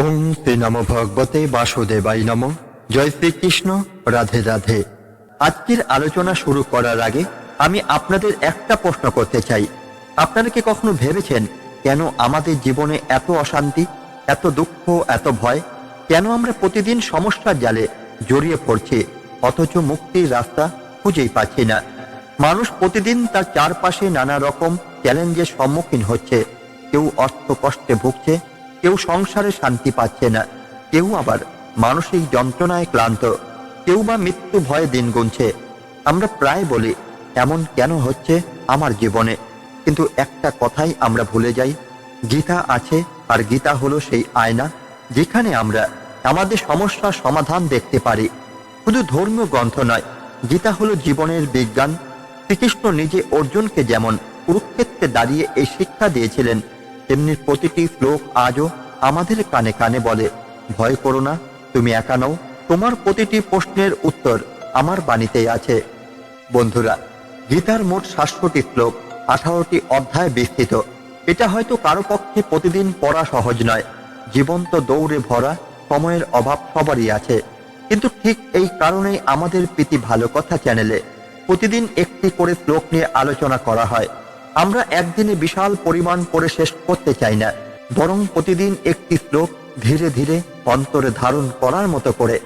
ওম শ্রী নম ভগবতে বাসুদেবাই নম। জয় শ্রীকৃষ্ণ, রাধে রাধে। আজকের আলোচনা শুরু করার আগে আমি আপনাদের একটা প্রশ্ন করতে চাই। আপনারা কি কখনো ভেবেছেন কেন আমাদের জীবনে এত অশান্তি, এত দুঃখ, এত ভয়? কেন আমরা প্রতিদিন সমস্যার জালে জড়িয়ে পড়ছি, অথচ মুক্তির রাস্তা খুঁজেই পাচ্ছি না? মানুষ প্রতিদিন তার চারপাশে নানা রকম চ্যালেঞ্জের সম্মুখীন হচ্ছে। কেউ অর্থ কষ্টে ভুগছে কেউ সংসারে শান্তি পাচ্ছে না। কেউ আবার মানসিক যন্ত্রণায় ক্লান্ত। কেউ বা মৃত্যু ভয়ে দিন গুনছে। আমরা প্রায় বলি, এমন কেন হচ্ছে আমার জীবনে? কিন্তু একটা কথাই আমরা ভুলে যাই, গীতা আছে আর গীতা হলো সেই আয়না যেখানে আমরা আমাদের সমস্যার সমাধান দেখতে পারি। শুধু ধর্মীয় গ্রন্থ নয়, গীতা হলো জীবনের বিজ্ঞান। শ্রীকৃষ্ণ নিজে অর্জুনকে যেমন কুরুক্ষেত্রে দাঁড়িয়ে এই শিক্ষা দিয়েছিলেন তেমনি প্রতিটি শ্লোক আজও আমাদের কানে কানে বলে। ভয় করো না, তুমি একা নও, তোমার প্রতিটি প্রশ্নের উত্তর আমার বাণীতেই আছে। বন্ধুরা, গীতার মোট সাতশোটি শ্লোক, আঠারোটি অধ্যায় বিস্তৃত। এটা হয়তো কারও পক্ষে প্রতিদিন পড়া সহজ নয়। জীবন্ত দৌড়ে ভরা, সময়ের অভাব সবারই আছে। কিন্তু ঠিক এই কারণেই আমাদের প্রীতি ভালো কথা চ্যানেলে। প্রতিদিন একটি করে শ্লোক নিয়ে আলোচনা করা হয়। আমরা একদিনে বিশাল পরিমাণ পড়ে শেষ করতে চাই না, বরং প্রতিদিন একটি শ্লোক ধীরে ধীরে অন্তরে ধারণ করার মতো করে।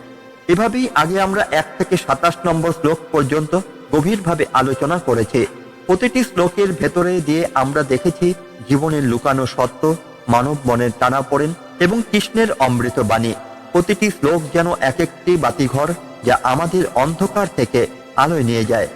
এভাবেই আগে আমরা এক থেকে সাতাশ নম্বর শ্লোক পর্যন্ত গভীরভাবে আলোচনা করেছি। প্রতিটি শ্লোকের ভেতরে দিয়ে আমরা দেখেছি জীবনের লুকানো সত্য, মানব মনের টানা পড়েন এবং কৃষ্ণের অমৃত বাণী। প্রতিটি শ্লোক যেন এক একটি বাতিঘর যা আমাদের অন্ধকার থেকে আলোয় নিয়ে যায়।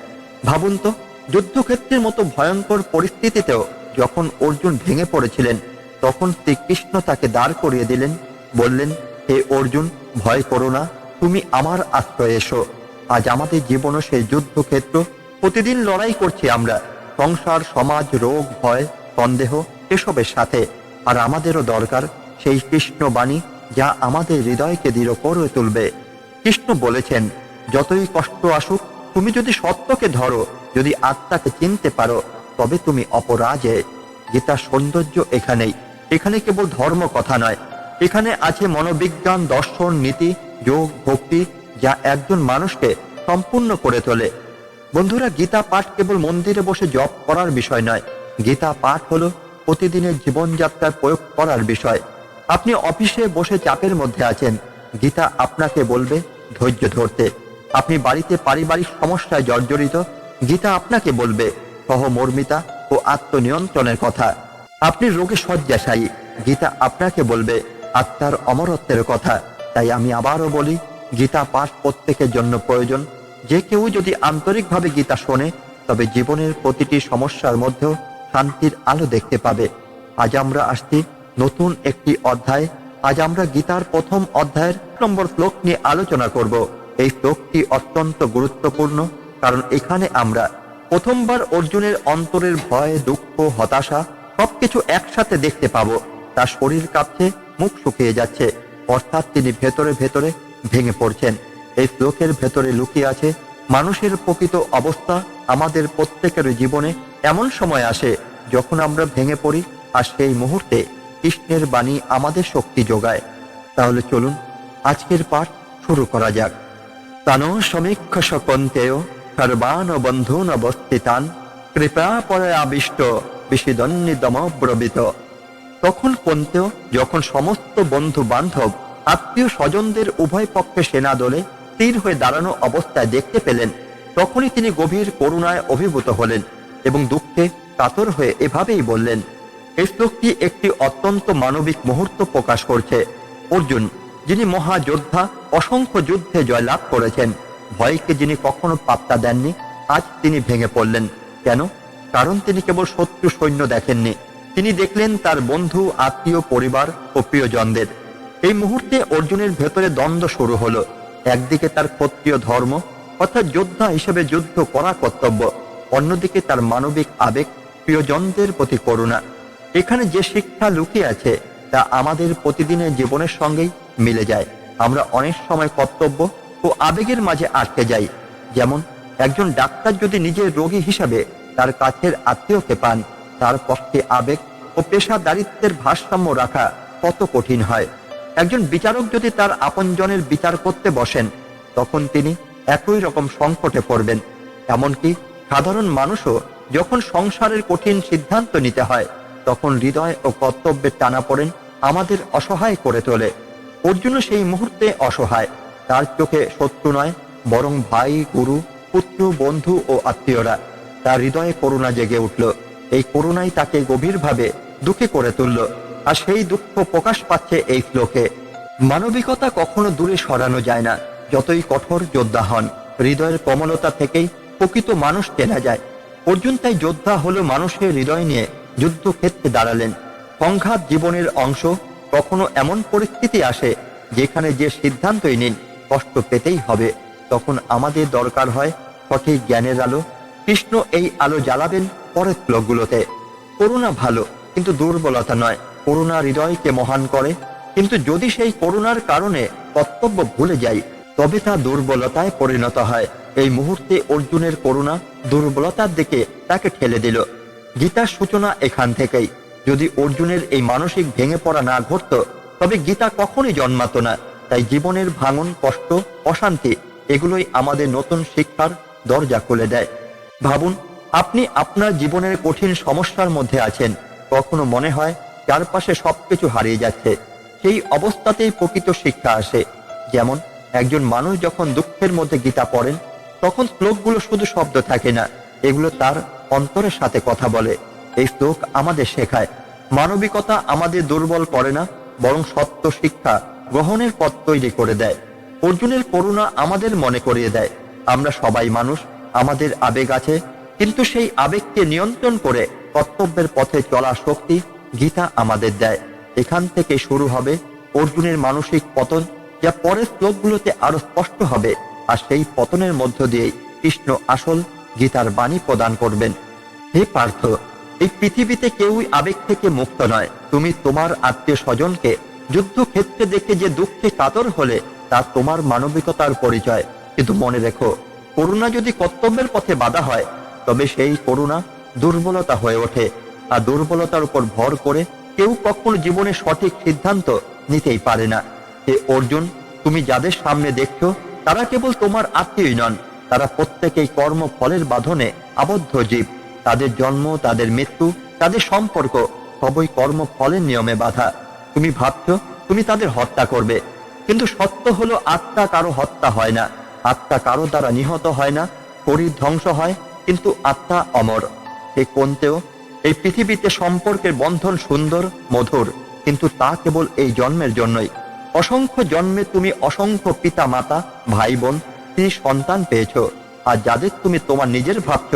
ভাবুন তো যুদ্ধক্ষেত্রের মতো ভয়ঙ্কর পরিস্থিতিতেও যখন অর্জুন ভেঙে পড়েছিলেন, তখন শ্রীকৃষ্ণ তাকে দাঁড় করিয়ে দিলেন, বললেন, হে অর্জুন, ভয় করো না, তুমি আমার আশ্রয়ে এসো। আজ আমাদের জীবনও সেই যুদ্ধক্ষেত্র। প্রতিদিন লড়াই করছি আমরা। সংসার, সমাজ, রোগ, ভয়, সন্দেহ, এসবের সাথে। আর আমাদেরও দরকার সেই কৃষ্ণ বাণী যা আমাদের হৃদয়কে দৃঢ় করে তুলবে। কৃষ্ণ বলেছেন, যতই কষ্ট আসুক তুমি যদি সত্যকে ধরো, যদি আত্মাকে চিনতে পারো, তবে তুমি অপরাজে। গীতার সৌন্দর্য এখানেই। এখানে কেবল ধর্ম কথা নয়। এখানে আছে মনোবিজ্ঞান, দর্শন, নীতি, যোগ, ভক্তি, যা একজন মানুষকে সম্পূর্ণ করে তোলে। বন্ধুরা, গীতা পাঠ কেবল মন্দিরে বসে জপ করার বিষয় নয়। গীতা পাঠ হলো প্রতিদিনের জীবনযাত্রার প্রয়োগ করার বিষয়। আপনি অফিসে বসে চাপের মধ্যে আছেন। গীতা আপনাকে বলবে ধৈর্য ধরতে। আপনি বাড়িতে পারিবারিক সমস্যায় জর্জরিত গীতা আপনাকে বলবে, সহমর্মিতা ও আত্মনিয়ন্ত্রণের কথা। আপনি রোগে শয্যাশায়ী গীতা আপনাকে বলবে, আত্মার অমরত্বের কথা। তাই আমি আবারও বলি, গীতা পাঠ প্রত্যেকের জন্য প্রয়োজন। যে কেউ যদি আন্তরিকভাবে গীতা শোনে, তবে জীবনের প্রতিটি সমস্যার মধ্যেও শান্তির আলো দেখতে পাবে। আজ আমরা আসছি নতুন একটি অধ্যায়। আজ আমরা গীতার প্রথম অধ্যায়ের নম্বর শ্লোক নিয়ে আলোচনা করব। এই শ্লোকটি অত্যন্ত গুরুত্বপূর্ণ, কারণ এখানে আমরা প্রথমবার অর্জুনের অন্তরের ভয়, দুঃখ, হতাশা সবকিছু একসাথে দেখতে পাবো। তার শরীর কাঁপছে, মুখ শুকিয়ে যাচ্ছে, অর্থাৎ তিনি ভেতরে ভেতরে ভেঙে পড়ছেন। এই শ্লোকের ভেতরে লুকিয়ে আছে, মানুষের প্রকৃত অবস্থা আমাদের প্রত্যেকের জীবনে এমন সময় আসে যখন আমরা ভেঙে পড়ি আর সেই মুহূর্তে কৃষ্ণের বাণী আমাদের শক্তি যোগায়। তাহলে চলুন, আজকের পাঠ শুরু করা যাক। তান সমীক্ষ সকন্তেয় সর্বান বন্ধুন অবস্থিতান কৃপা পরে আবিষ্ট বিষিদন্নিদমব্রবিত তখন পন্তেও যখন সমস্ত বন্ধু বান্ধব আত্মীয় স্বজনদের উভয় পক্ষে সেনা দলে স্থির হয়ে দাঁড়ানো অবস্থায় দেখতে পেলেন, তখনই তিনি গভীর করুণায় অভিভূত হলেন এবং দুঃখে কাতর হয়ে এভাবেই বললেন এই শ্লোকটি একটি অত্যন্ত মানবিক মুহূর্ত প্রকাশ করছে। অর্জুন যিনি মহাযোদ্ধা, অসংখ্য যুদ্ধে জয়লাভ করেছেন। ভয়কে যিনি কখনো পাত্তা দেননি, আজ তিনি ভেঙে পড়লেন। কেন? কারণ তিনি কেবল শত্রু সৈন্য দেখেননি। তিনি দেখলেন তার বন্ধু, আত্মীয়, পরিবার ও প্রিয়জনদের। এই মুহূর্তে অর্জুনের ভেতরে দ্বন্দ্ব শুরু হলো। একদিকে তার ক্ষত্রিয় ধর্ম, অর্থাৎ যোদ্ধা হিসেবে যুদ্ধ করা কর্তব্য। অন্যদিকে তার মানবিক আবেগ, প্রিয়জনদের প্রতি করুণা। এখানে যে শিক্ষা লুকিয়ে আছে তা আমাদের প্রতিদিনের জীবনের সঙ্গেই মিলে যায়। আমরা অনেক সময় কর্তব্য ও আবেগের মাঝে আটকে যাই। যেমন, একজন ডাক্তার যদি নিজের রোগী হিসাবে তার কাছের আত্মীয়কে পান, তার পক্ষে আবেগ ও পেশাদারিত্বের ভারসাম্য রাখা কত কঠিন হয়। একজন বিচারক যদি তার আপনজনের বিচার করতে বসেন, তখন তিনি একই রকম সংকটে পড়বেন। এমনকি সাধারণ মানুষও যখন সংসারের কঠিন সিদ্ধান্ত নিতে হয় তখন হৃদয় ও কর্তব্যের টানা পড়েন আমাদের অসহায় করে তোলে। অর্জুনও সেই মুহূর্তে অসহায়। তার চোখে শত্রু নয়, বরং ভাই, গুরু, পুত্র, বন্ধু ও আত্মীয়রা। তার হৃদয়ে করুণা জেগে উঠল। এই করুণাই তাকে গভীরভাবে দুঃখে করে তুলল। আর সেই দুঃখ প্রকাশ পাচ্ছে এই শ্লোকে। মানবিকতা কখনো দূরে সরানো যায় না। যতই কঠোর যোদ্ধা হন, হৃদয়ের কমলতা থেকেই প্রকৃত মানুষ চেনা যায়। অর্জুন তাই যোদ্ধা হলো মানুষের হৃদয় নিয়ে যুদ্ধক্ষেত্রে দাঁড়ালেন। সংঘাত জীবনের অংশ কখনো এমন পরিস্থিতি আসে যেখানে যে সিদ্ধান্তই নিন, কষ্ট পেতেই হবে। তখন আমাদের দরকার হয় সঠিক জ্ঞানের আলো। কৃষ্ণ এই আলো জ্বালাবেন পরের শ্লোকগুলোতে করুণা ভালো, কিন্তু দুর্বলতা নয়। করুণা হৃদয়কে মহান করে। কিন্তু যদি সেই করুণার কারণে কর্তব্য ভুলে যাই, তবে তা দুর্বলতায় পরিণত হয়। এই মুহূর্তে অর্জুনের করুণা দুর্বলতার দিকে তাকে ঠেলে দিল। গীতার সূচনা এখান থেকেই। যদি অর্জুনের এই মানসিক ভেঙে পড়া না ঘটত, তবে গীতা কখনই জন্মাতো না। তাই জীবনের ভাঙন, কষ্ট, অশান্তি, এগুলোই আমাদের নতুন শিক্ষার দরজা খুলে দেয়। ভাবুন, আপনি আপনার জীবনের কঠিন সমস্যার মধ্যে আছেন। কখনো মনে হয় চারপাশে সবকিছু হারিয়ে যাচ্ছে। সেই অবস্থাতেই প্রকৃত শিক্ষা আসে। যেমন, একজন মানুষ যখন দুঃখের মধ্যে গীতা পড়েন, তখন শ্লোকগুলো শুধু শব্দ থাকে না। এগুলো তার অন্তরের সাথে কথা বলে। এই শ্লোক আমাদের শেখায়। মানবিকতা আমাদের দুর্বল করে না, বরং সত্য শিক্ষা গ্রহণের পথ তৈরি করে দেয়। অর্জুনের করুণা আমাদের মনে করিয়ে দেয়। আমরা সবাই মানুষ, আমাদের আবেগ আছে, কিন্তু সেই আবেগকে নিয়ন্ত্রণ করে কর্তব্যের পথে চলা শক্তি গীতা আমাদের দেয়। এখান থেকে শুরু হবে অর্জুনের মানসিক পতন, যা পরের শ্লোকগুলোতে আরও স্পষ্ট হবে, আর সেই পতনের মধ্য দিয়েই কৃষ্ণ আসল গীতার বাণী প্রদান করবেন। হে পার্থ, এই পৃথিবীতে কেউই আবেগ থেকে মুক্ত নয়। তুমি তোমার আত্মীয় স্বজনকে যুদ্ধক্ষেত্রে দেখে যে দুঃখে কাতর হলে, তা তোমার মানবিকতার পরিচয়। কিন্তু মনে রেখো, করুণা যদি কর্তব্যের পথে বাধা হয়, তবে সেই করুণা দুর্বলতা হয়ে ওঠে। আর দুর্বলতার উপর ভর করে কেউ কখনো জীবনে সঠিক সিদ্ধান্ত নিতেই পারে না। হে অর্জুন, তুমি যাদের সামনে দেখছ, তারা কেবল তোমার আত্মীয় নন। তারা প্রত্যেকেই কর্ম ফলের বাঁধনে আবদ্ধ জীব। তাদের জন্ম, তাদের মৃত্যু, তাদের সম্পর্ক সবই কর্ম ফলের নিয়মে বাধা। তুমি ভাবছ, তুমি তাদের হত্যা করবে। কিন্তু সত্য হলো, আত্মা কারও হত্যা হয় না। আত্মা কারও দ্বারা নিহত হয় না। শরীর ধ্বংস হয়, কিন্তু আত্মা অমর। এই কোনতেও, এই পৃথিবীতে সম্পর্কের বন্ধন সুন্দর, মধুর, কিন্তু তা কেবল এই জন্মের জন্যই। অসংখ্য জন্মে তুমি অসংখ্য পিতা মাতা ভাই বোন স্ত্রী সন্তান পেয়েছ। আর যাদের তুমি তোমার নিজের ভাবছ,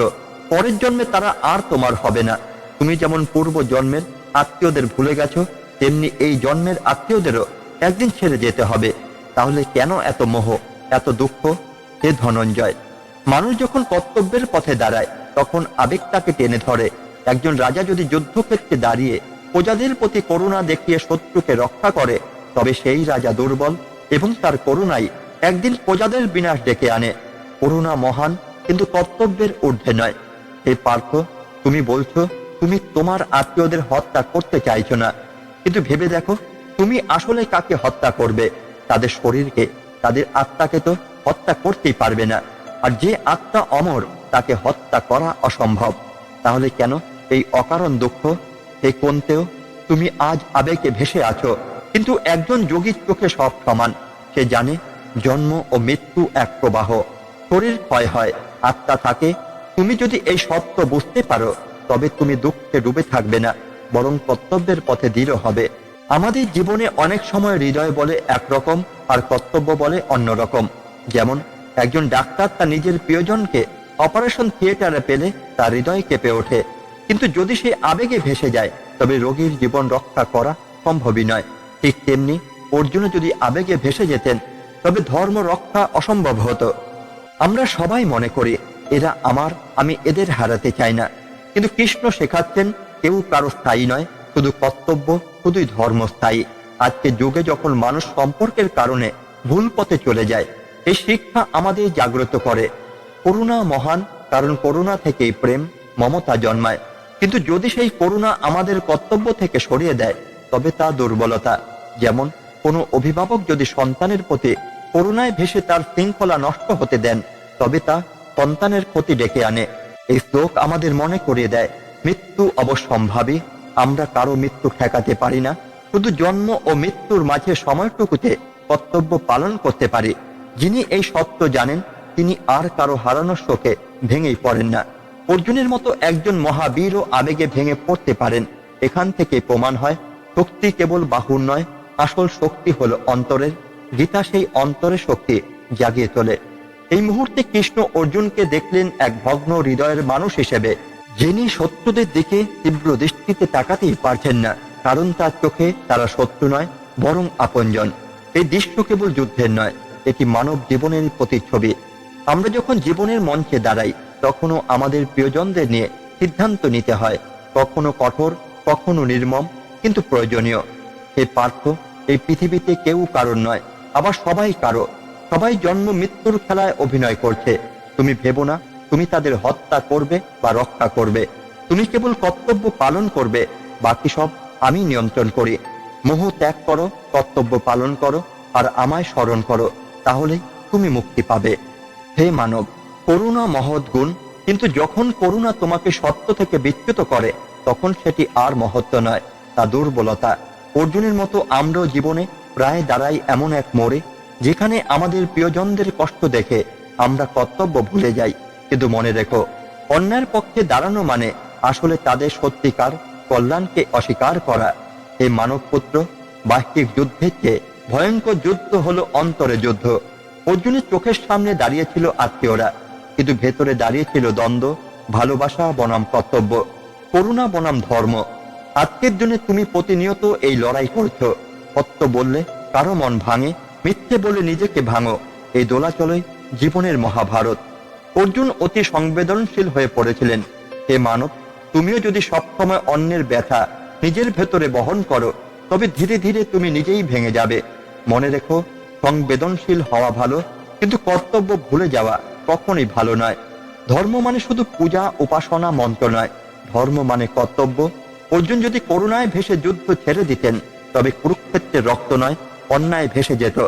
পরের জন্মে তারা আর তোমার হবে না। তুমি যেমন পূর্ব জন্মের আত্মীয়দের ভুলে গেছো, তেমনি এই জন্মের আত্মীয়দেরও একদিন ছেড়ে যেতে হবে। তাহলে কেন এত মোহ, এত দুঃখ? হে ধনঞ্জয়, মানুষ যখন কর্তব্যের পথে দাঁড়ায়, তখন আবেগ তাকে টেনে ধরে। একজন রাজা যদি যুদ্ধক্ষেত্রে দাঁড়িয়ে প্রজাদের প্রতি করুণা দেখিয়ে শত্রুকে রক্ষা করে, তবে সেই রাজা দুর্বল এবং তার করুণাই একদিন প্রজাদের বিনাশ ডেকে আনে। করুণা মহান, কিন্তু কর্তব্যের ঊর্ধ্বে নয়। হে পার্থ, তুমি বলছো, তুমি তোমার আত্মীয়দের হত্যা করতে চাইছো না। কিন্তু ভেবে দেখো, তুমি আসলে কাকে হত্যা করবে? তাদের শরীরকে, তাদের আত্মাকে তো হত্যা করতেই পারবে না। আর যে আত্মা অমর, তাকে হত্যা করা অসম্ভব। তাহলে কেন এই অকারণ দুঃখ? এই কোনতেও, তুমি আজ আবেগে ভেসে আছো। কিন্তু একজন যোগীর চোখে সব সমান। সে জানে জন্ম ও মৃত্যু এক প্রবাহ। শরীর ক্ষয় হয়, আত্মা থাকে। তুমি যদি এই সত্য বুঝতে পারো, তবে তুমি দুঃখে ডুবে থাকবে না, বরং কর্তব্যের পথে দৃঢ় হবে। আমাদের জীবনে অনেক সময় হৃদয় বলে একরকম আর কর্তব্য বলে অন্যরকম যেমন, একজন ডাক্তার তার নিজের প্রিয়জনকে অপারেশন থিয়েটারে পেলে তার হৃদয় কেঁপে ওঠে। কিন্তু যদি সে আবেগে ভেসে যায়, তবে রোগীর জীবন রক্ষা করা সম্ভবই নয়। ঠিক তেমনি অর্জুন যদি আবেগে ভেসে যেতেন তবে ধর্ম রক্ষা অসম্ভব হতো। আমরা সবাই মনে করি, এরা আমার, আমি এদের হারাতে চাই না। কিন্তু কৃষ্ণ শেখাচ্ছেন, কেউ কারও স্থায়ী নয়, শুধু কর্তব্য, শুধুই ধর্ম স্থায়ী। আজকে যুগে যখন মানুষ সম্পর্কের কারণে ভুল পথে চলে যায়, এই শিক্ষা আমাদের জাগ্রত করে। করুণা মহান, কারণ করুণা থেকেই প্রেম, মমতা জন্মায়। কিন্তু যদি সেই করুণা আমাদের কর্তব্য থেকে সরিয়ে দেয়, তবে তা দুর্বলতা। যেমন কোনো অভিভাবক যদি সন্তানের প্রতি করুণায় ভেসে তার শৃঙ্খলা নষ্ট হতে দেন, তবে তা সন্তানের ক্ষতি ডেকে আনে। এই শ্লোক আমাদের মনে করিয়ে দেয়, মৃত্যু অবশ্যম্ভাবী, আমরা কারও মৃত্যু ঠেকাতে পারি না। শুধু জন্ম ও মৃত্যুর মাঝে সময়টুকুতে কর্তব্য পালন করতে পারি। যিনি এই সত্য জানেন, তিনি আর কারও হারানোর শোকে ভেঙেই পড়েন না। অর্জুনের মতো একজন মহাবীর ও আবেগে ভেঙে পড়তে পারেন। এখান থেকে প্রমাণ হয়, শক্তি কেবল বাহুর নয়, আসল শক্তি হলো অন্তরের। গীতা সেই অন্তরের শক্তি জাগিয়ে তোলে। এই মুহূর্তে কৃষ্ণ অর্জুনকে দেখলেন এক ভগ্ন হৃদয়ের মানুষ হিসেবে, যিনি শত্রুদের দিকে তীব্র দৃষ্টিতে তাকাতেই পারছেন না, কারণ তার চোখে তারা শত্রু নয়, বরং আপনজন। এই দৃশ্য কেবল যুদ্ধের নয়, এটি মানব জীবনের প্রতিচ্ছবি। আমরা যখন জীবনের মঞ্চে দাঁড়াই, তখনও আমাদের প্রিয়জনদের নিয়ে সিদ্ধান্ত নিতে হয়, কখনো কঠোর, কখনো নির্মম, কিন্তু প্রয়োজনীয়। হে পার্থ, এই পৃথিবীতে কেউ কারণ নয় আবার সবাই কারও। সবাই জন্ম মৃত্যুর খেলায় অভিনয় করছে। তুমি ভেবো না, তুমি তাদের হত্যা করবে বা রক্ষা করবে। তুমি কেবল কর্তব্য পালন করবে, বাকি সব আমি নিয়ন্ত্রণ করি। মোহ ত্যাগ করো, কর্তব্য পালন করো, আর আমায় স্মরণ করো তাহলে তুমি মুক্তি পাবে। হে মানব, করুণা মহৎ গুণ, কিন্তু যখন করুণা তোমাকে সত্য থেকে বিচ্যুত করে, তখন সেটি আর মহত্ব নয়, তা দুর্বলতা। অর্জুনের মতো আমরাও জীবনে প্রায় দাঁড়াই এমন এক মোড়ে, যেখানে আমাদের প্রিয়জনদের কষ্ট দেখে আমরা কর্তব্য ভুলে যাই। কিন্তু মনে রেখো অন্যায়ের পক্ষে দাঁড়ানো মানে আসলে তাদের সত্যিকার কল্যাণকে অস্বীকার করা। এই মানব পুত্র বাহ্যিক যুদ্ধের চেয়ে ভয়ঙ্কর যুদ্ধ হলো অন্তরে যুদ্ধ। অর্জুনের চোখের সামনে দাঁড়িয়েছিল আত্মীয়রা, কিন্তু ভেতরে দাঁড়িয়েছিল দ্বন্দ্ব, ভালোবাসা, বনাম কর্তব্য, করুণা, বনাম ধর্ম। আজকের দিনে তুমি প্রতিনিয়ত এই লড়াই করছ। সত্য বললে কারও মন ভাঙে, মিথ্যে বলে নিজেকে ভাঙো। এই দোলাচলে জীবনের মহাভারত। অর্জুন অতি সংবেদনশীল হয়ে পড়েছিলেন। হে মানব, তুমিও যদি সবসময় অন্যের ব্যথা নিজের ভেতরে বহন করো, তবে ধীরে ধীরে তুমি নিজেই ভেঙে যাবে। মনে রেখো, সংবেদনশীল হওয়া ভালো, কিন্তু কর্তব্য ভুলে যাওয়া কখনই ভালো নয়। ধর্ম মানে শুধু পূজা, উপাসনা, মন্ত্র নয়। ধর্ম মানে কর্তব্য। অর্জুন যদি করুণায় ভেসে যুদ্ধ ছেড়ে দিতেন তবে কুরুক্ষেত্রে রক্ত নয়, অন্যায় ভেসে যেত।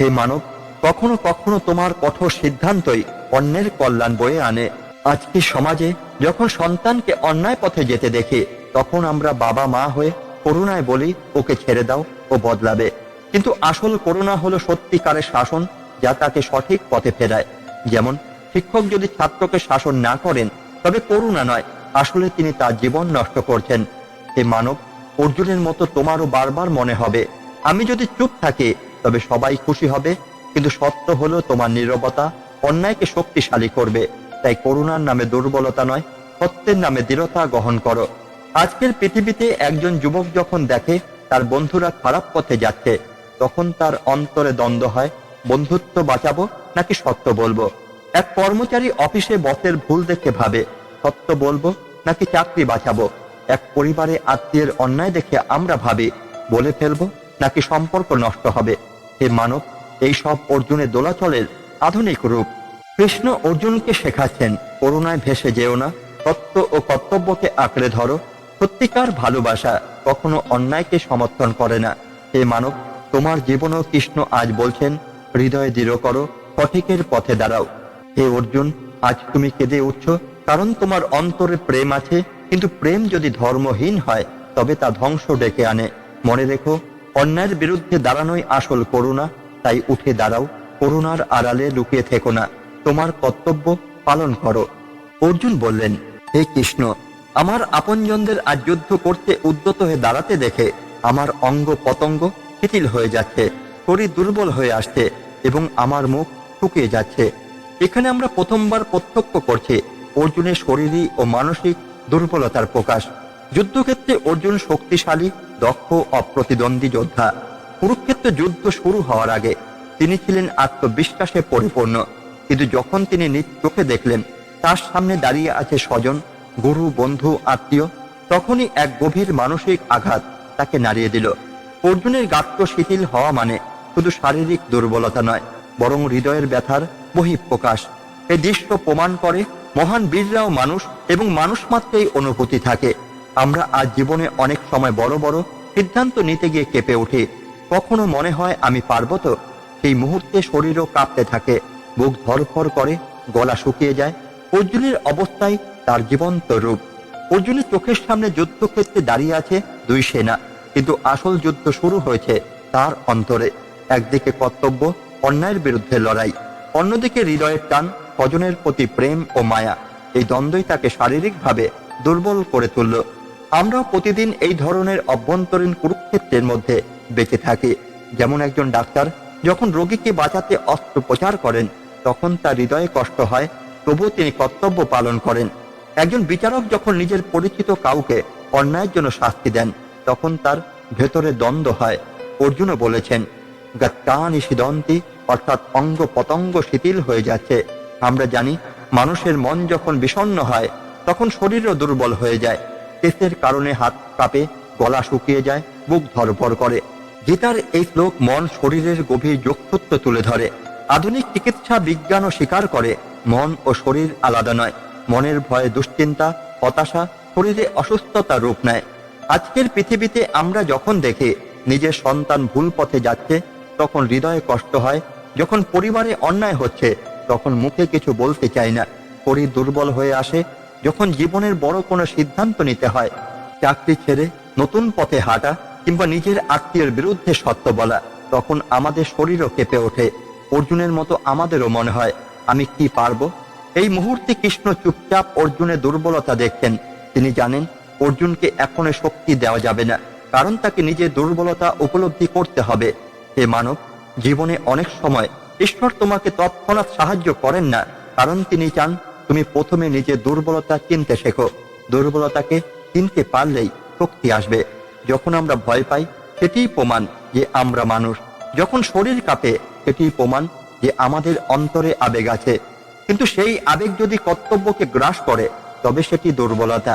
হে মানব, কখনো কখনো তোমার কঠোর সিদ্ধান্তই অন্যের কল্যাণ বয়ে আনে। আজকে সমাজে যখন সন্তানকে অন্যায় পথে যেতে দেখি, তখন আমরা বাবা মা হয়ে করুণায় বলি, ওকে ছেড়ে দাও, ও বদলাবে। কিন্তু আসল করুণা হলো সত্যিকারের শাসন, যা তাকে সঠিক পথে ফেরায়। যেমন, শিক্ষক যদি ছাত্রকে শাসন না করেন, তবে করুণা নয়, আসলে তিনি তার জীবন নষ্ট করছেন। হে মানব অর্জুনের মতো তোমারও বারবার মনে হবে। আমি যদি চুপ থাকি, তবে সবাই খুশি হবে। কিন্তু সত্য হলো, তোমার নীরবতা অন্যায়কে শক্তিশালী করবে। তাই করুণার নামে দুর্বলতা নয়, সত্যের নামে দৃঢ়তা গ্রহণ করো। আজকের পৃথিবীতে একজন যুবক যখন দেখে, তার বন্ধুরা খারাপ পথে যাচ্ছে, তখন তার অন্তরে দ্বন্দ্ব হয়, বন্ধুত্ব বাঁচাবো নাকি সত্য বলব? এক কর্মচারী অফিসে বসের ভুল দেখে ভাবে, সত্য বলব নাকি চাকরি বাঁচাবো? এক পরিবারে আত্মীয়ের অন্যায় দেখে আমরা ভাবি, বলে ফেলব নাকি সম্পর্ক নষ্ট হবে? হে মানব, এই সব অর্জুনের দোলাচলের আধুনিক রূপ। কৃষ্ণ অর্জুনকে শেখাচ্ছেন, করুণায় ভেসে যেও না সত্য ও কর্তব্যকে আঁকড়ে ধরো। সত্যিকার ভালোবাসা কখনো অন্যায়কে সমর্থন করে না। হে মানব, তোমার জীবনও কৃষ্ণ আজ বলছেন, হৃদয়ে দৃঢ় করো, সঠিকের পথে দাঁড়াও। হে অর্জুন, আজ তুমি কেঁদে উঠছো, কারণ তোমার অন্তরে প্রেম আছে কিন্তু প্রেম যদি ধর্মহীন হয়, তবে তা ধ্বংস ডেকে আনে। মনে রেখো, অন্যায়ের বিরুদ্ধে দাঁড়ানোই আসল করুণা, তাই উঠে দাঁড়াও, করুণার আড়ালে লুকিয়ে থেকো না। তোমার কর্তব্য পালন করো। অর্জুন বললেন, হে কৃষ্ণ, আমার আপনজনদের আজ যুদ্ধ করতে উদ্যত হয়ে দাঁড়াতে দেখে আমার অঙ্গ পতঙ্গ শিথিল হয়ে যাচ্ছে, শরীর দুর্বল হয়ে আসছে এবং আমার মুখ শুকিয়ে যাচ্ছে। এখানে আমরা প্রথমবার প্রত্যক্ষ করছি, অর্জুনের শরীরী ও মানসিক দুর্বলতার প্রকাশ। যুদ্ধক্ষেত্রে অর্জুন শক্তিশালী, দক্ষ, অপ্রতিদ্বন্দ্বী যোদ্ধা। কুরুক্ষেত্র যুদ্ধ শুরু হওয়ার আগে তিনি ছিলেন আত্মবিশ্বাসে পরিপূর্ণ। কিন্তু যখন তিনি নিজ চোখে দেখলেন, তার সামনে দাঁড়িয়ে আছে স্বজন, গুরু, বন্ধু, আত্মীয়, তখনই এক গভীর মানসিক আঘাত তাকে নাড়িয়ে দিল। অর্জুনের গাত্র শিথিল হওয়া মানে শুধু শারীরিক দুর্বলতা নয়, বরং হৃদয়ের ব্যথার বহিঃপ্রকাশ। এই দৃশ্য প্রমাণ করে মহান বীররাও মানুষ এবং মানুষ মাত্রেই অনুভূতি থাকে। আমরা আজ জীবনে অনেক সময় বড় বড় সিদ্ধান্ত নিতে গিয়ে কেঁপে উঠি। কখনো মনে হয় আমি পারব তো? সেই মুহূর্তে শরীরও কাঁপতে থাকে। বুক ধরফর করে, গলা শুকিয়ে যায়। অর্জুনের অবস্থায় তার জীবন্ত রূপ। অর্জুনের চোখের সামনে যুদ্ধক্ষেত্রে দাঁড়িয়ে আছে দুই সেনা। কিন্তু আসল যুদ্ধ শুরু হয়েছে তার অন্তরে। একদিকে কর্তব্য, অন্যায়ের বিরুদ্ধে লড়াই। অন্যদিকে হৃদয়ের টান স্বজনের প্রতি প্রেম ও মায়া। এই দ্বন্দ্বই তাকে শারীরিকভাবে দুর্বল করে তুলল। আমরাও প্রতিদিন এই ধরনের অভ্যন্তরীণ কুরুক্ষেত্রের মধ্যে বেঁচে থাকি। যেমন একজন ডাক্তার যখন রোগীকে বাঁচাতে অস্ত্রোপচার করেন, তখন তার হৃদয়ে কষ্ট হয়, তবুও তিনি কর্তব্য পালন করেন। একজন বিচারক যখন নিজের পরিচিত কাউকে অন্যায়ের জন্য শাস্তি দেন, তখন তার ভেতরে দ্বন্দ্ব হয়। অর্জুনও বলেছেন গাত্তানি সিদন্তি, অর্থাৎ অঙ্গ পতঙ্গ শিথিল হয়ে যাচ্ছে। আমরা জানি, মানুষের মন যখন বিষণ্ণ হয়, তখন শরীরও দুর্বল হয়ে যায়। কেসের কারণে হাত কাঁপে, গলা শুকিয়ে যায়, বুক ধরপর করে। গীতার এই শ্লোক মন শরীরের গভীর যোগসূত্র তুলে ধরে। আধুনিক চিকিৎসা বিজ্ঞানও স্বীকার করে, মন ও শরীর আলাদা নয়। মনের ভয়ে দুশ্চিন্তা, হতাশা, শরীরে অসুস্থতা রূপ নেয়। আজকের পৃথিবীতে আমরা যখন দেখি, নিজের সন্তান ভুল পথে যাচ্ছে, তখন হৃদয়ে কষ্ট হয়, যখন পরিবারে অন্যায় হচ্ছে তখন মুখে কিছু বলতে চাই না। শরীর দুর্বল হয়ে আসে। যখন জীবনের বড় কোনো সিদ্ধান্ত নিতে হয়, চাকরি ছেড়ে নতুন পথে হাঁটা কিংবা নিজের আত্মীয়ের বিরুদ্ধে সত্য বলা, তখন আমাদের শরীরও কেঁপে ওঠে। অর্জুনের মতো আমাদেরও মনে হয়, আমি কি পারব? এই মুহূর্তে কৃষ্ণ চুপচাপ অর্জুনের দুর্বলতা দেখছেন তিনি জানেন, অর্জুনকে এখনও শক্তি দেওয়া যাবে না, কারণ তাকে নিজের দুর্বলতা উপলব্ধি করতে হবে। হে মানব, জীবনে অনেক সময় ঈশ্বর তোমাকে তৎক্ষণাৎ সাহায্য করেন না, কারণ তিনি চান তুমি প্রথমে নিজের দুর্বলতা চিনতে শেখো। দুর্বলতাকে চিনতে পারলেই শক্তি আসবে। যখন আমরা ভয় পাই, সেটিই প্রমাণ যে আমরা মানুষ। যখন শরীর কাঁপে, সেটিই প্রমাণ যে আমাদের অন্তরে আবেগ আছে। কিন্তু সেই আবেগ যদি কর্তব্যকে গ্রাস করে, তবে সেটি দুর্বলতা।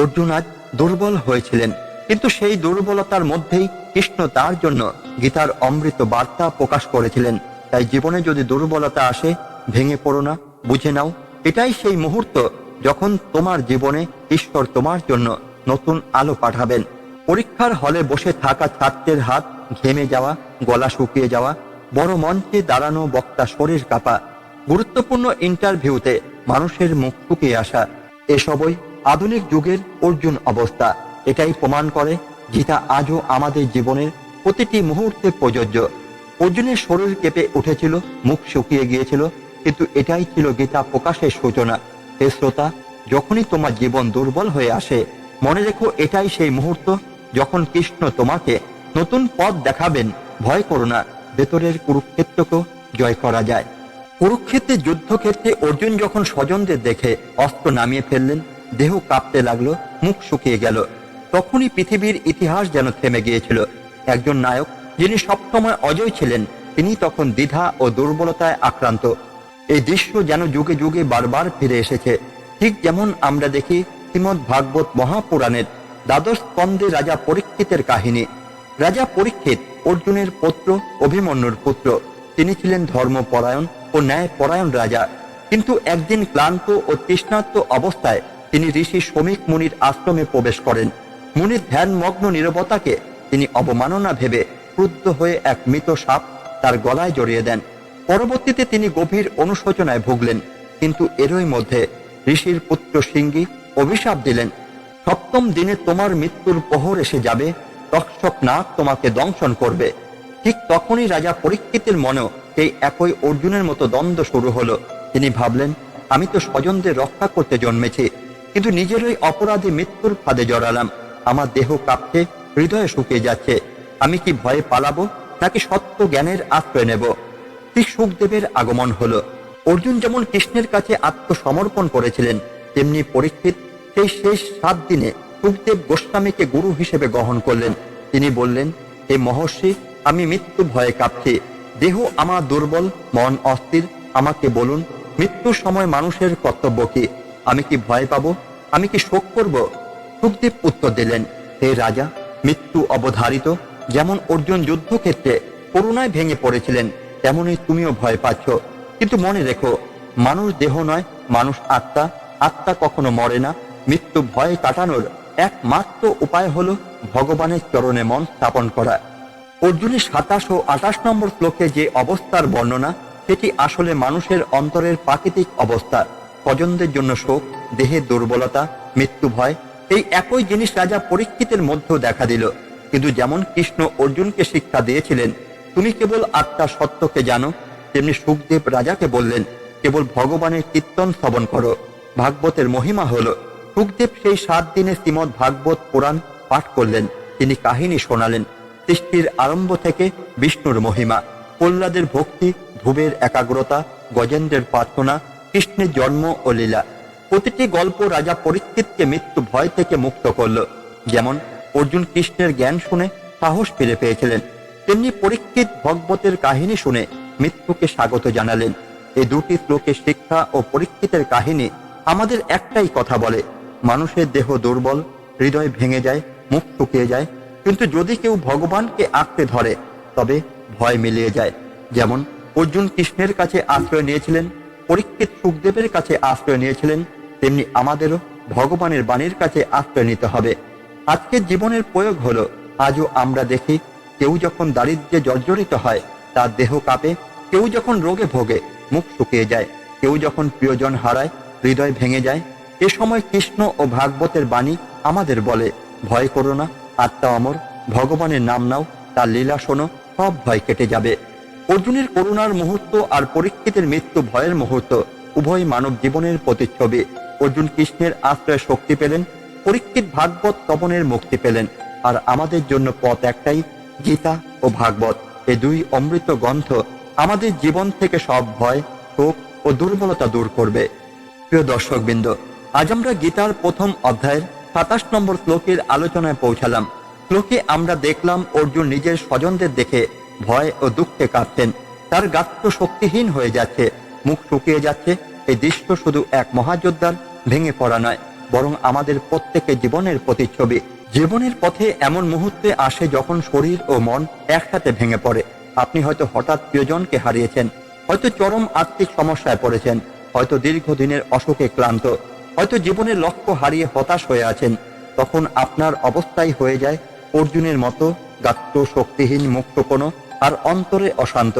অর্জুন আজ দুর্বল হয়েছিলেন, কিন্তু সেই দুর্বলতার মধ্যেই কৃষ্ণ তার জন্য গীতার অমৃত বার্তা প্রকাশ করেছিলেন। তাই জীবনে যদি দুর্বলতা আসে, ভেঙে পড়ো না। বুঝে নাও, এটাই সেই মুহূর্ত যখন তোমার জীবনে ঈশ্বর তোমার জন্য নতুন আলো পাঠাবেন। পরীক্ষার হলে বসে থাকা ছাত্রের হাত ঘেমে যাওয়া, গলা শুকিয়ে যাওয়া, বড় মঞ্চে দাঁড়ানো বক্তা শরীর কাঁপা। গুরুত্বপূর্ণ ইন্টারভিউতে মানুষের মুখ শুকিয়ে আসা। এসবই আধুনিক যুগের অর্জুন অবস্থা। এটাই প্রমাণ করে, গীতা আজও আমাদের জীবনের প্রতিটি মুহূর্তে প্রযোজ্য। অর্জুনের শরীর কেঁপে উঠেছিল, মুখ শুকিয়ে গিয়েছিল, কিন্তু এটাই ছিল গীতা প্রকাশের সূচনা। হে শ্রোতা, যখনই তোমার জীবন দুর্বল হয়ে আসে, মনে রেখো এটাই সেই মুহূর্ত যখন কৃষ্ণ তোমাকে নতুন পথ দেখাবেন। ভয় করো না, ভেতরের কুরুক্ষেত্রকেও জয় করা যায়। কুরুক্ষেত্রের যুদ্ধক্ষেত্রে অর্জুন যখন স্বজনদের দেখে অস্ত্র নামিয়ে ফেললেন, দেহ কাঁপতে লাগল, মুখ শুকিয়ে গেল। তখনই পৃথিবীর ইতিহাস যেন থেমে গিয়েছিল। একজন নায়ক যিনি সবসময় অজয় ছিলেন, তিনি তখন দ্বিধা ও দুর্বলতায় আক্রান্ত। এই দৃশ্য যেন যুগে যুগে বারবার ফিরে এসেছে। ঠিক যেমন আমরা দেখি শ্রীমদ ভাগবত মহাপুরাণের দ্বাদশ স্কন্ধে রাজা পরীক্ষিতের কাহিনী। রাজা পরীক্ষিত অর্জুনের পুত্র, অভিমন্যুর পুত্র। তিনি ছিলেন ধর্মপরায়ণ ও ন্যায় পরায়ণ রাজা। কিন্তু একদিন ক্লান্ত ও তৃষ্ণার্ত অবস্থায় তিনি ঋষি শ্রমিক মুনির আশ্রমে প্রবেশ করেন। মুনির ধ্যানমগ্ন নিরবতাকে তিনি অবমাননা ভেবে ক্রুদ্ধ হয়ে এক মৃত সাপ তার গলায় জড়িয়ে দেন। পরবর্তীতে তিনি গভীর অনুশোচনায় ভুগলেন, কিন্তু এরই মধ্যে ঋষির পুত্র সিঙ্গি অভিশাপ দিলেন। সপ্তম দিনে তোমার মৃত্যুর প্রহর এসে যাবে তক্ষক নাগ তোমাকে দংশন করবে। ঠিক তখনই রাজা পরীক্ষিতের মনেও সেই একই অর্জুনের মতো দ্বন্দ্ব শুরু হলো। তিনি ভাবলেন, আমি তো স্বজনদের রক্ষা করতে জন্মেছি, কিন্তু নিজেরই অপরাধী মৃত্যুর ফাঁদে জড়ালাম। আমার দেহ কাঁপছে, হৃদয়ে শুকিয়ে যাচ্ছে। আমি কি ভয়ে পালাবো, নাকি সত্য জ্ঞানের আশ্রয় নেব? ঠিক সুখদেবের আগমন হলো। অর্জুন যেমন কৃষ্ণের কাছে আত্মসমর্পণ করেছিলেন, তেমনি পরীক্ষিত সেই শেষ সাত দিনে সুখদেব গোস্বামীকে গুরু হিসেবে গ্রহণ করলেন। তিনি বললেন, হে মহর্ষি, আমি মৃত্যু ভয়ে কাঁপছি। দেহ আমার দুর্বল, মন অস্থির, আমাকে বলুন মৃত্যুর সময় মানুষের কর্তব্য কি? আমি কি ভয় পাবো? আমি কি শোক করব? সুখদেব উত্তর দিলেন, হে রাজা, মৃত্যু অবধারিত যেমন অর্জুন যুদ্ধক্ষেত্রে করুণায় ভেঙে পড়েছিলেন তেমনই তুমিও ভয় পাচ্ছ। কিন্তু মনে রেখো, মানুষ দেহ নয়, মানুষ আত্মা। আত্মা কখনো মরে না। মৃত্যু ভয় কাটানোর একমাত্র উপায় হলো ভগবানের চরণে মন স্থাপন করা। অর্জুনের সাতাশ ও আঠাশ নম্বর শ্লোকে যে অবস্থার বর্ণনা, সেটি আসলে মানুষের অন্তরের প্রাকৃতিক অবস্থা। স্বজনদের জন্য শোক দেহের দুর্বলতা, মৃত্যু ভয় এই একই জিনিস রাজা পরীক্ষিতের মধ্যেও দেখা দিল। কিন্তু যেমন কৃষ্ণ অর্জুনকে শিক্ষা দিয়েছিলেন, তুমি কেবল আত্মা সত্যকে জানো, তেমনি সুখদেব রাজাকে বললেন, কেবল ভগবানের কীর্তন শ্রবণ করো, ভাগবতের মহিমা হলো। সুখদেব সেই সাত দিনে শ্রীমৎ ভাগবত পুরাণ পাঠ করলেন, তিনি কাহিনী শোনালেন, সৃষ্টির আরম্ভ থেকে বিষ্ণুর মহিমা, প্রহ্লাদের ভক্তি, ধ্রুবের একাগ্রতা, গজেন্দ্রের প্রার্থনা, কৃষ্ণের জন্ম ও লীলা। প্রতিটি গল্প রাজা পরীক্ষিতকে মৃত্যু ভয় থেকে মুক্ত করল, যেমন অর্জুন কৃষ্ণের জ্ঞান শুনে সাহস ফিরে পেয়েছিলেন। তেমনি পরীক্ষিত ভগবতের কাহিনী শুনে মৃত্যুকে স্বাগত জানালেন। এই দুটি শ্লোকের শিক্ষা ও পরীক্ষিতের কাহিনী আমাদের একটাই কথা বলে। মানুষের দেহ দুর্বল, হৃদয় ভেঙে যায়, মুখ শুকিয়ে যায়। কিন্তু যদি কেউ ভগবানকে আঁকড়ে ধরে, তবে ভয় মিলিয়ে যায়। যেমন অর্জুন কৃষ্ণের কাছে আশ্রয় নিয়েছিলেন, পরীক্ষিত সুখদেবের কাছে আশ্রয় নিয়েছিলেন, তেমনি আমাদেরও ভগবানের বাণীর কাছে আশ্রয় নিতে হবে। আজকের জীবনের প্রয়োগ হলো, আজও আমরা দেখি কেউ যখন দারিদ্র্যে জর্জরিত হয়, তার দেহ কাঁপে, কেউ যখন রোগে ভোগে, মুখ শুকিয়ে যায়, কেউ যখন প্রিয়জন হারায়, হৃদয় ভেঙে যায়, এ সময় কৃষ্ণ ও ভাগবতের বাণী আমাদের বলে, ভয় করো না, আত্মা অমর, ভগবানের নাম নাও, তার লীলা শোনো, সব ভয় কেটে যাবে। অর্জুনের করুণার মুহূর্ত আর পরীক্ষিতের মৃত্যু ভয়ের মুহূর্ত, উভয় মানব জীবনের প্রতিচ্ছবি। অর্জুন কৃষ্ণের আশ্রয় শক্তি পেলেন পরীক্ষিত ভাগবত তপনের মুক্তি পেলেন। আর আমাদের জন্য পথ একটাই, গীতা ও ভাগবত। এ দুই অমৃত গ্রন্থ আমাদের জীবন থেকে সব ভয় শোক ও দুর্বলতা দূর করবে। প্রিয় দর্শকবৃন্দ, আজ আমরা গীতার প্রথম অধ্যায়ের সাতাশ নম্বর শ্লোকের আলোচনায় পৌঁছালাম। শ্লোকে আমরা দেখলাম অর্জুন নিজের স্বজনদের দেখে ভয় ও দুঃখে কাঁদতেন তার গাত্র শক্তিহীন হয়ে যাচ্ছে, মুখ শুকিয়ে যাচ্ছে। এই দৃশ্য শুধু এক মহাযোদ্ধার ভেঙে পড়া নয়। বরং আমাদের প্রত্যেকের জীবনের প্রতিচ্ছবি। জীবনের পথে এমন মুহূর্তে আসে যখন শরীর ও মন একসাথে ভেঙে পড়ে। আপনি হয়তো হঠাৎ প্রিয়জনকে হারিয়েছেন, হয়তো চরম আর্থিক সমস্যায় পড়েছেন, হয়তো দীর্ঘদিনের অসুখে ক্লান্ত, হয়তো জীবনের লক্ষ্য হারিয়ে হতাশ হয়ে আছেন। তখন আপনার অবস্থাই হয়ে যায় অর্জুনের মতো গাত্র, শক্তিহীন মুক্ত কোনো আর অন্তরে অশান্ত।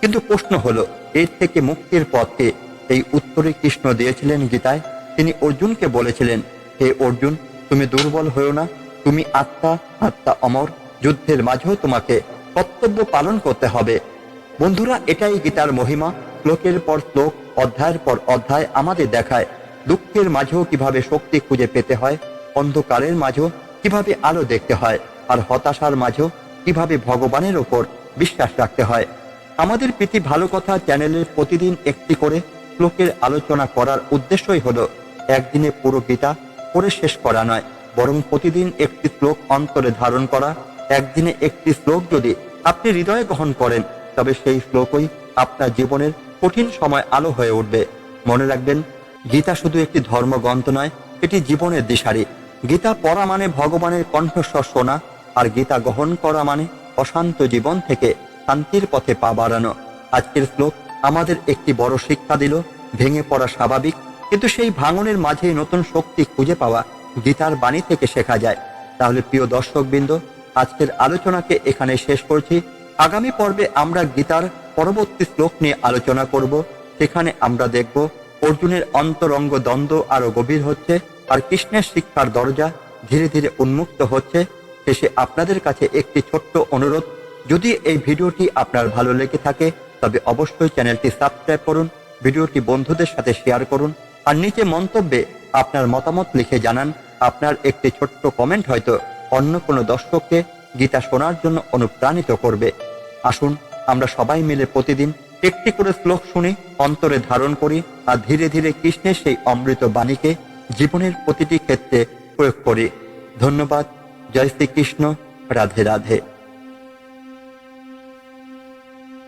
কিন্তু প্রশ্ন হলো, এর থেকে মুক্তির পথকে এই উত্তরে কৃষ্ণ দিয়েছিলেন গীতায় তিনি অর্জুনকে বলেছিলেন, হে অর্জুন, তুমি দুর্বল হয়েও না। তুমি আত্মা আত্মা অমর। যুদ্ধের মাঝেও তোমাকে কর্তব্য পালন করতে হবে। বন্ধুরা, এটাই গীতার মহিমা। শ্লোকের পর শ্লোক, অধ্যায়ের পর অধ্যায় আমাদের দেখায় দুঃখের মাঝেও কীভাবে শক্তি খুঁজে পেতে হয়, অন্ধকারের মাঝেও কীভাবে আলো দেখতে হয়, আর হতাশার মাঝেও কীভাবে ভগবানের ওপর বিশ্বাস রাখতে হয়। আমাদের প্রীতি ভালো কথা চ্যানেলের প্রতিদিন একটি করে শ্লোকের আলোচনা করার উদ্দেশ্যই হলো একদিনে পুরো গীতা পড়ে শেষ করা নয়, বরং প্রতিদিন একটি শ্লোক অন্তরে ধারণ করা, একদিনে একটি শ্লোক যদি আপনি হৃদয়ে গ্রহণ করেন, তবে সেই শ্লোকই আপনার জীবনের কঠিন সময় আলো হয়ে উঠবে। মনে রাখবেন, গীতা শুধু একটি ধর্মগ্রন্থ নয়, এটি জীবনের দিশারি। গীতা পড়া মানে ভগবানের কণ্ঠস্বর শোনা, আর গীতা গ্রহণ করা মানে অশান্ত জীবন থেকে শান্তির পথে পা বাড়ানো। আজকের শ্লোক আমাদের একটি বড় শিক্ষা দিল, ভেঙে পড়া স্বাভাবিক কিন্তু সেই ভাঙনের মাঝেই নতুন শক্তি খুঁজে পাওয়া গীতার বাণী থেকে শেখা যায়। তাহলে প্রিয় দর্শকবৃন্দ, আজকের আলোচনাকে এখানে শেষ করছি। আগামী পর্বে আমরা গীতার পরবর্তী শ্লোক নিয়ে আলোচনা করব। সেখানে আমরা দেখব, অর্জুনের অন্তরঙ্গ দ্বন্দ্ব আরও গভীর হচ্ছে আর কৃষ্ণের শিক্ষার দরজা ধীরে ধীরে উন্মুক্ত হচ্ছে। শেষে আপনাদের কাছে একটি ছোট্ট অনুরোধ, যদি এই ভিডিওটি আপনার ভালো লেগে থাকে, তবে অবশ্যই চ্যানেলটি সাবস্ক্রাইব করুন, ভিডিওটি বন্ধুদের সাথে শেয়ার করুন আর নিচে মন্তব্যে আপনার মতামত লিখে জানান। আপনার একটি ছোট্ট কমেন্ট হয়তো অন্য কোনো দর্শককে গীতা শোনার জন্য অনুপ্রাণিত করবে। আসুন, আমরা সবাই মিলে প্রতিদিন একটি করে শ্লোক শুনি, অন্তরে ধারণ করি আর ধীরে ধীরে কৃষ্ণের সেই অমৃত বাণীকে জীবনের প্রতিটি ক্ষেত্রে প্রয়োগ করি। ধন্যবাদ। জয় শ্রীকৃষ্ণ। রাধে রাধে।